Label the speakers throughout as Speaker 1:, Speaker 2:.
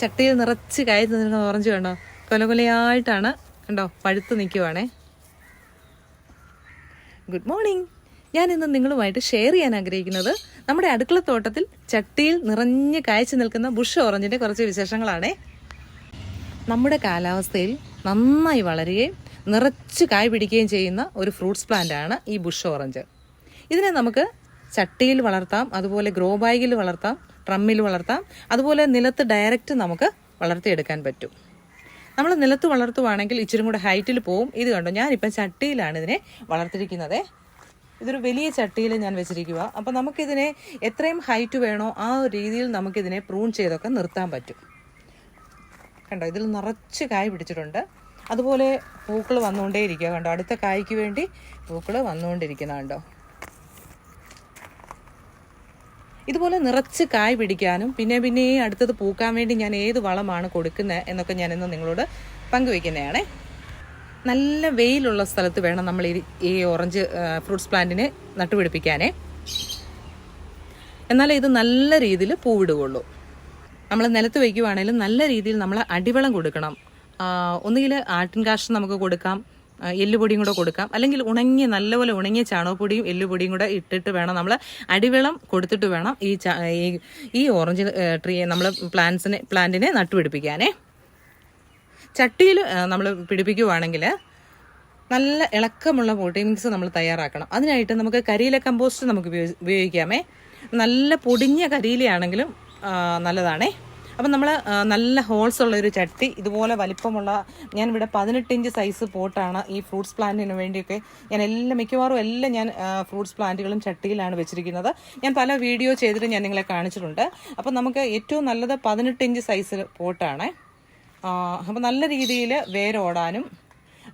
Speaker 1: ചട്ടിയിൽ നിറച്ച് കായ നിന്നിരുന്ന ഓറഞ്ച് കണ്ടോ? കൊല കൊലയായിട്ടാണ് കണ്ടോ പഴുത്ത് നിൽക്കുവാണേ ഗുഡ് മോർണിംഗ് ഞാൻ ഇന്ന് നിങ്ങളുമായിട്ട് ഷെയർ ചെയ്യാൻ ആഗ്രഹിക്കുന്നത് നമ്മുടെ അടുക്കളത്തോട്ടത്തിൽ ചട്ടിയിൽ നിറഞ്ഞ് കായ്ച്ചു നിൽക്കുന്ന ബുഷ് ഓറഞ്ചിന്റെ കുറച്ച് വിശേഷങ്ങളാണേ. നമ്മുടെ കാലാവസ്ഥയിൽ നന്നായി വളരുകയും നിറച്ച് കായ് പിടിക്കുകയും ചെയ്യുന്ന ഒരു ഫ്രൂട്ട്സ് പ്ലാന്റ് ആണ് ഈ ബുഷ് ഓറഞ്ച് ഇതിനെ നമുക്ക് ചട്ടിയിൽ വളർത്താം അതുപോലെ ഗ്രോ ബാഗിൽ വളർത്താം ഡ്രമ്മിൽ വളർത്താം. അതുപോലെ നിലത്ത് ഡയറക്റ്റ് നമുക്ക് വളർത്തിയെടുക്കാൻ പറ്റും. നമ്മൾ നിലത്ത് വളർത്തുവാണെങ്കിൽ ഇച്ചിരി കൂടെ ഹൈറ്റിൽ പോവും. ഇത് കണ്ടോ? ഞാനിപ്പം ചട്ടിയിലാണ് ഇതിനെ വളർത്തിയിരിക്കുന്നത് ഇതൊരു വലിയ ചട്ടിയിൽ ഞാൻ വെച്ചിരിക്കുക അപ്പം നമുക്കിതിനെ എത്രയും ഹൈറ്റ് വേണോ ആ രീതിയിൽ നമുക്കിതിനെ പ്രൂൺ ചെയ്തൊക്കെ നിർത്താൻ പറ്റും. കണ്ടോ? ഇതിൽ നിറച്ച് കായ് പിടിച്ചിട്ടുണ്ട്. അതുപോലെ പൂക്കൾ വന്നുകൊണ്ടേയിരിക്കുക കണ്ടോ? അടുത്ത കായ്ക്ക് വേണ്ടി പൂക്കൾ വന്നുകൊണ്ടിരിക്കുന്ന കണ്ടോ? ഇതുപോലെ നിറച്ച് കായ് പിടിക്കാനും പിന്നെ പിന്നെ അടുത്തത് പൂക്കാൻ വേണ്ടി ഞാൻ ഏത് വളമാണ് കൊടുക്കുന്നത് എന്നൊക്കെ ഞാനിന്ന് നിങ്ങളോട് പങ്കുവയ്ക്കുന്നതാണേ. നല്ല വെയിലുള്ള സ്ഥലത്ത് വേണം നമ്മൾ ഈ ഓറഞ്ച് ഫ്രൂട്ട്സ് പ്ലാന്റിനെ നട്ടുപിടിപ്പിക്കാനേ. എന്നാലേ ഇത് നല്ല രീതിയിൽ പൂവിടുകയുള്ളൂ. നമ്മൾ നിലത്ത് വയ്ക്കുവാണെങ്കിലും നല്ല രീതിയിൽ നമ്മൾ അടിവളം കൊടുക്കണം. ഒന്നുകിൽ ആട്ടിൻ കാഷ്ടം നമുക്ക് കൊടുക്കാം. എല്ലുപൊടിയും കൂടെ കൊടുക്കാം. അല്ലെങ്കിൽ ഉണങ്ങിയ നല്ലപോലെ ഉണങ്ങിയ ചാണകപ്പൊടിയും എല്ലുപൊടിയും കൂടെ ഇട്ടിട്ട് വേണം നമ്മൾ അടിവെള്ളം കൊടുത്തിട്ട് വേണം ഈ ഈ ഓറഞ്ച് ട്രീ നമ്മൾ പ്ലാന്റ്സിനെ പ്ലാന്റിനെ നട്ടുപിടിപ്പിക്കാനേ. ചട്ടിയിൽ നമ്മൾ പിടിപ്പിക്കുവാണെങ്കിൽ നല്ല ഇളക്കമുള്ള പോട്ടിങ്സ് നമ്മൾ തയ്യാറാക്കണം. അതിനായിട്ട് നമുക്ക് കരിയില കമ്പോസ്റ്റ് നമുക്ക് ഉപയോഗിക്കാമേ. നല്ല പൊടിഞ്ഞ കരിയിലയാണെങ്കിലും നല്ലതാണേ. അപ്പം നമ്മൾ നല്ല ഹോൾസ് ഉള്ള ഒരു ചട്ടി ഇതുപോലെ വലിപ്പമുള്ള ഞാൻ ഇവിടെ പതിനെട്ട് ഇഞ്ച് സൈസ് പോട്ടാണ് ഈ ഫ്രൂട്ട്സ് പ്ലാന്റിന് വേണ്ടിയൊക്കെ. ഞാൻ എല്ലാം മിക്കവാറും എല്ലാം ഞാൻ ഫ്രൂട്ട്സ് പ്ലാന്റുകളും ചട്ടിയിലാണ് വെച്ചിരിക്കുന്നത്. ഞാൻ പല വീഡിയോ ചെയ്തിട്ട് ഞാൻ നിങ്ങളെ കാണിച്ചിട്ടുണ്ട്. അപ്പം നമുക്ക് ഏറ്റവും നല്ലത് പതിനെട്ട് ഇഞ്ച് സൈസ് പോട്ടാണ് അപ്പം നല്ല രീതിയിൽ വേരോടാനും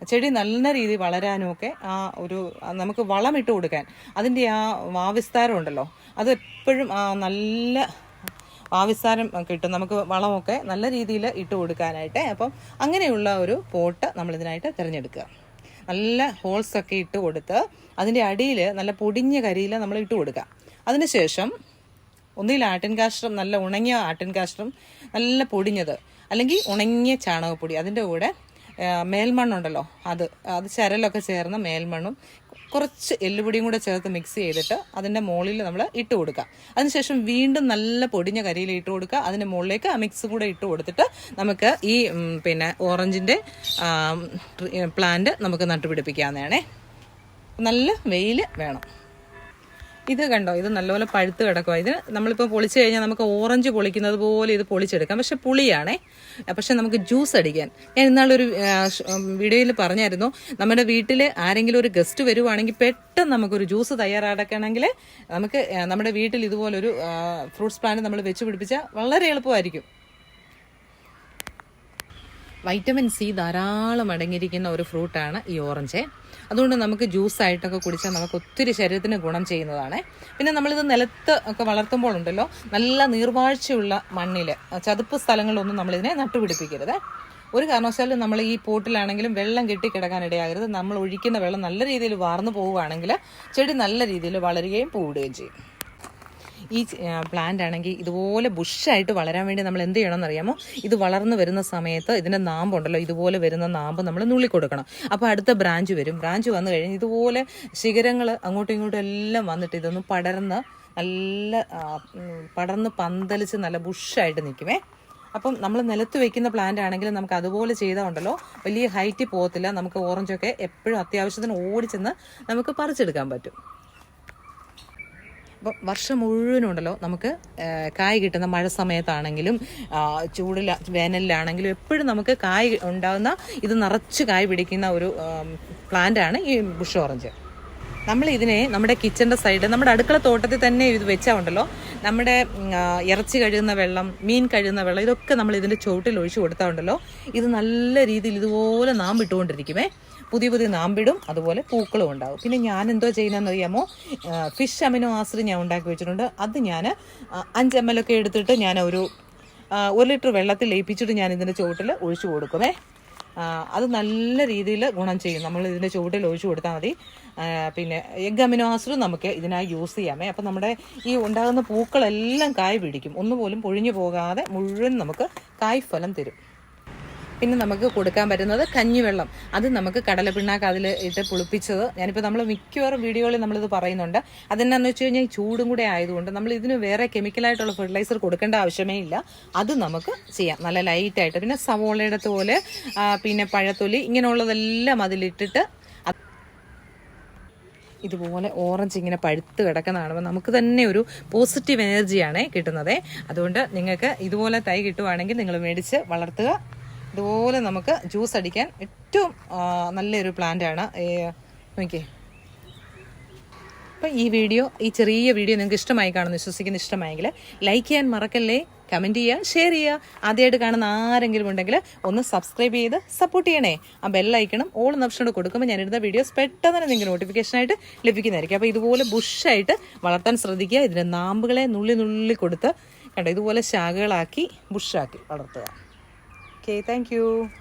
Speaker 1: ചെടി നല്ല രീതിയിൽ വളരാനും ഒക്കെ ആ ഒരു നമുക്ക് വളമിട്ട് കൊടുക്കാൻ. അതിന്റെ ആ വാവിസ്താരം ഉണ്ടല്ലോ അത് എപ്പോഴും നല്ല വാവിസ്താരം കിട്ടും. നമുക്ക് വളമൊക്കെ നല്ല രീതിയിൽ ഇട്ട് കൊടുക്കാനായിട്ട്. അപ്പം അങ്ങനെയുള്ള ഒരു പോട്ട് നമ്മളിതിനായിട്ട് തിരഞ്ഞെടുക്കുക. നല്ല ഹോൾസ് ഒക്കെ ഇട്ട് കൊടുത്ത് അതിന്റെ അടിയിൽ നല്ല പൊടിഞ്ഞ കരിയില നമ്മൾ ഇട്ട് കൊടുക്കുക. അതിനുശേഷം ഒന്നുകിൽ ആട്ടിൻ കാഷ്ടം നല്ല ഉണങ്ങിയ ആട്ടിൻ കാഷ്ടം നല്ല പൊടിഞ്ഞത് അല്ലെങ്കിൽ ഉണങ്ങിയ ചാണകപ്പൊടി അതിന്റെ കൂടെ മേൽമണ്ണുണ്ടല്ലോ അത് അത് ചരലൊക്കെ ചേർന്ന മേൽമണ്ണും കുറച്ച് എല്ലുപൊടിയും കൂടെ ചേർത്ത് മിക്സ് ചെയ്തിട്ട് അതിന്റെ മുകളിൽ നമ്മൾ ഇട്ട് കൊടുക്കുക. അതിനുശേഷം വീണ്ടും നല്ല പൊടിഞ്ഞ കരിയിൽ ഇട്ട് കൊടുക്കുക. അതിന്റെ മുകളിലേക്ക് ആ മിക്സ് കൂടെ ഇട്ട് കൊടുത്തിട്ട് നമുക്ക് ഈ പിന്നെ ഓറഞ്ചിന്റെ പ്ലാന്റ് നമുക്ക് നട്ടുപിടിപ്പിക്കാവുന്നതാണേ. നല്ല വെയിൽ വേണം. ഇത് കണ്ടോ? ഇത് നല്ലപോലെ പഴുത്ത് കിടക്കുക ഇത് നമ്മളിപ്പോൾ പൊളിച്ച് കഴിഞ്ഞാൽ നമുക്ക് ഓറഞ്ച് പൊളിക്കുന്നത് പോലെ ഇത് പൊളിച്ചെടുക്കാം. പക്ഷെ പുളിയാണേ. പക്ഷെ നമുക്ക് ജ്യൂസ് അടിക്കാൻ. ഞാൻ ഇന്നാളൊരു വീഡിയോയിൽ പറഞ്ഞായിരുന്നു. നമ്മുടെ വീട്ടിൽ ആരെങ്കിലും ഒരു ഗസ്റ്റ് വരുവാണെങ്കിൽ പെട്ടെന്ന് നമുക്കൊരു ജ്യൂസ് തയ്യാറാക്കണമെങ്കിൽ നമുക്ക് നമ്മുടെ വീട്ടിൽ ഇതുപോലൊരു ഫ്രൂട്ട്സ് പ്ലാന്റ് നമ്മൾ വെച്ച് പിടിപ്പിച്ചാൽ വളരെ എളുപ്പമായിരിക്കും. വൈറ്റമിൻ സി ധാരാളം അടങ്ങിയിരിക്കുന്ന ഒരു ഫ്രൂട്ടാണ് ഈ ഓറഞ്ച്. അതുകൊണ്ട് നമുക്ക് ജ്യൂസായിട്ടൊക്കെ കുടിച്ചാൽ നമുക്ക് ഒത്തിരി ശരീരത്തിന് ഗുണം ചെയ്യുന്നതാണ്. പിന്നെ നമ്മളിത് നിലത്ത് ഒക്കെ വളർത്തുമ്പോൾ ഉണ്ടല്ലോ നല്ല നീർവാഴ്ചയുള്ള മണ്ണിൽ ചതുപ്പ് സ്ഥലങ്ങളിലൊന്നും നമ്മളിതിനെ നട്ടുപിടിപ്പിക്കരുത്. ഒരു കാരണവശാലും നമ്മൾ ഈ പോട്ടിലാണെങ്കിലും വെള്ളം കെട്ടിക്കിടക്കാനിടയാകരുത് നമ്മൾ ഒഴിക്കുന്ന വെള്ളം നല്ല രീതിയിൽ വാർന്നു പോവുകയാണെങ്കിൽ ചെടി നല്ല രീതിയിൽ വളരുകയും പോവുകയും ചെയ്യും. ഈ പ്ലാന്റ് ആണെങ്കിൽ ഇതുപോലെ ബുഷായിട്ട് വളരാൻ വേണ്ടി നമ്മൾ എന്ത് ചെയ്യണം എന്നറിയാമോ ഇത് വളർന്നു വരുന്ന സമയത്ത് ഇതിന്റെ നാമ്പുണ്ടല്ലോ ഇതുപോലെ വരുന്ന നാമ്പ് നമ്മൾ നുള്ളി കൊടുക്കണം അപ്പോൾ അടുത്ത ബ്രാഞ്ച് വരും. ബ്രാഞ്ച് വന്നു കഴിഞ്ഞ് ഇതുപോലെ ശിഖരങ്ങൾ അങ്ങോട്ടും ഇങ്ങോട്ടും എല്ലാം വന്നിട്ട് ഇതൊന്ന് പടർന്ന് നല്ല പടർന്ന് പന്തലിച്ച് നല്ല ബുഷായിട്ട് നിൽക്കുമേ അപ്പം നമ്മൾ നിലത്ത് വെക്കുന്ന പ്ലാന്റ് ആണെങ്കിൽ നമുക്ക് അതുപോലെ ചെയ്താൽ വലിയ ഹൈറ്റിൽ പോകത്തില്ല. നമുക്ക് ഓറഞ്ചൊക്കെ എപ്പോഴും അത്യാവശ്യത്തിന് ഓടിച്ചെന്ന് നമുക്ക് പറിച്ചെടുക്കാൻ പറ്റും. അപ്പം വർഷം മുഴുവനും ഉണ്ടല്ലോ നമുക്ക് കായ് കിട്ടുന്ന മഴ സമയത്താണെങ്കിലും ചൂടിൽ വേനലിലാണെങ്കിലും എപ്പോഴും നമുക്ക് കായ് ഉണ്ടാകുന്ന ഇത് നിറച്ച് കായ് പിടിക്കുന്ന ഒരു പ്ലാന്റ് ആണ് ഈ ബുഷ് ഓറഞ്ച്. നമ്മൾ ഇതിനെ നമ്മുടെ കിച്ചന്റെ സൈഡ് നമ്മുടെ അടുക്കള തോട്ടത്തിൽ തന്നെ ഇത് വെച്ചാൽ നമ്മുടെ ഇറച്ചി കഴുകുന്ന വെള്ളം മീൻ കഴുകുന്ന വെള്ളം ഇതൊക്കെ നമ്മൾ ഇതിന്റെ ചുവട്ടിൽ ഒഴിച്ചു കൊടുത്താൽ ഇത് നല്ല രീതിയിൽ ഇതുപോലെ നാമ്പിട്ടുകൊണ്ടിരിക്കുമേ. പുതിയ പുതിയ നാമ്പിടും അതുപോലെ പൂക്കളും ഉണ്ടാവും. പിന്നെ ഞാൻ എന്തോ ചെയ്യുന്നതെന്ന് അറിയാമോ ഫിഷ് അമിനോ ആസിഡ് ഞാൻ ഉണ്ടാക്കി വെച്ചിട്ടുണ്ട്. അത് ഞാൻ അഞ്ച് എം എൽ ഒക്കെ എടുത്തിട്ട് ഞാൻ ഒരു ഒരു ലിറ്റർ വെള്ളത്തിൽ ലയിപ്പിച്ചിട്ട് ഞാൻ ഇതിന്റെ ചുവട്ടിൽ ഒഴിച്ചു കൊടുക്കുമേ. അത് നല്ല രീതിയിൽ ഗുണം ചെയ്യും. നമ്മൾ ഇതിന്റെ ചുവട്ടിൽ ഒഴിച്ചു കൊടുത്താൽ മതി. പിന്നെ എഗ് അമിനോ ആസിഡും നമുക്ക് ഇതിനായി യൂസ് ചെയ്യാമേ. അപ്പം നമ്മുടെ ഈ ഉണ്ടാകുന്ന പൂക്കളെല്ലാം കായ് പിടിക്കും. ഒന്നുപോലും പൊഴിഞ്ഞു പോകാതെ മുഴുവൻ നമുക്ക് കായ് ഫലം തരും. പിന്നെ നമുക്ക് കൊടുക്കാൻ പറ്റുന്നത് കഞ്ഞിവെള്ളം. അത് നമുക്ക് കടലപ്പിണ്ണാക്ക് അതിൽ ഇട്ട് പുളിപ്പിച്ചത്. ഞാനിപ്പോൾ നമ്മൾ മിക്കവാറും വീഡിയോകളിൽ നമ്മളിത് പറയുന്നുണ്ട്. അതെന്നാന്ന് വെച്ച് കഴിഞ്ഞാൽ ചൂടും കൂടെ ആയതുകൊണ്ട് നമ്മൾ ഇതിന് വേറെ കെമിക്കലായിട്ടുള്ള ഫെർട്ടിലൈസർ കൊടുക്കേണ്ട ആവശ്യമേ ഇല്ല. അത് നമുക്ക് ചെയ്യാം. നല്ല ലൈറ്റായിട്ട് പിന്നെ സവോളയുടെ തോൽ പിന്നെ പഴത്തൊലി ഇങ്ങനെയുള്ളതെല്ലാം അതിലിട്ടിട്ട് ഇതുപോലെ ഓറഞ്ച് ഇങ്ങനെ പഴുത്ത് കിടക്കുന്ന കാണുമ്പോൾ നമുക്ക് തന്നെ ഒരു പോസിറ്റീവ് എനർജിയാണ് കിട്ടുന്നത്. അതുകൊണ്ട് നിങ്ങൾക്ക് ഇതുപോലെ തൈ കിട്ടുവാണെങ്കിൽ നിങ്ങൾ മേടിച്ച് വളർത്തുക. ഇതുപോലെ നമുക്ക് ജ്യൂസ് അടിക്കാൻ ഏറ്റവും നല്ലൊരു പ്ലാന്റാണ് നോക്കിയേ. അപ്പം ഈ വീഡിയോ ഈ ചെറിയ വീഡിയോ നിങ്ങൾക്ക് ഇഷ്ടമായി കാണുന്നു വിശ്വസിക്കുന്ന ഇഷ്ടമായെങ്കിൽ ലൈക്ക് ചെയ്യാൻ മറക്കല്ലേ? കമന്റ് ചെയ്യുക ഷെയർ ചെയ്യുക ആദ്യമായിട്ട് കാണുന്ന ആരെങ്കിലും ഉണ്ടെങ്കിൽ ഒന്ന് സബ്സ്ക്രൈബ് ചെയ്ത് സപ്പോർട്ട് ചെയ്യണേ. ആ ബെല്ലൈക്കണം ഓൾ ഓപ്ഷനോട് കൊടുക്കുമ്പോൾ ഞാനിടുന്ന വീഡിയോസ് പെട്ടെന്ന് തന്നെ നിങ്ങൾക്ക് നോട്ടിഫിക്കേഷനായിട്ട് ലഭിക്കുന്നതായിരിക്കും. അപ്പോൾ ഇതുപോലെ ബുഷായിട്ട് വളർത്താൻ ശ്രദ്ധിക്കുക. ഇതിന്റെ നാമ്പുകളെ നുള്ളി നുള്ളി കൊടുത്ത് കണ്ടോ ഇതുപോലെ ശാഖകളാക്കി ബുഷാക്കി വളർത്തുക. Okay, thank you.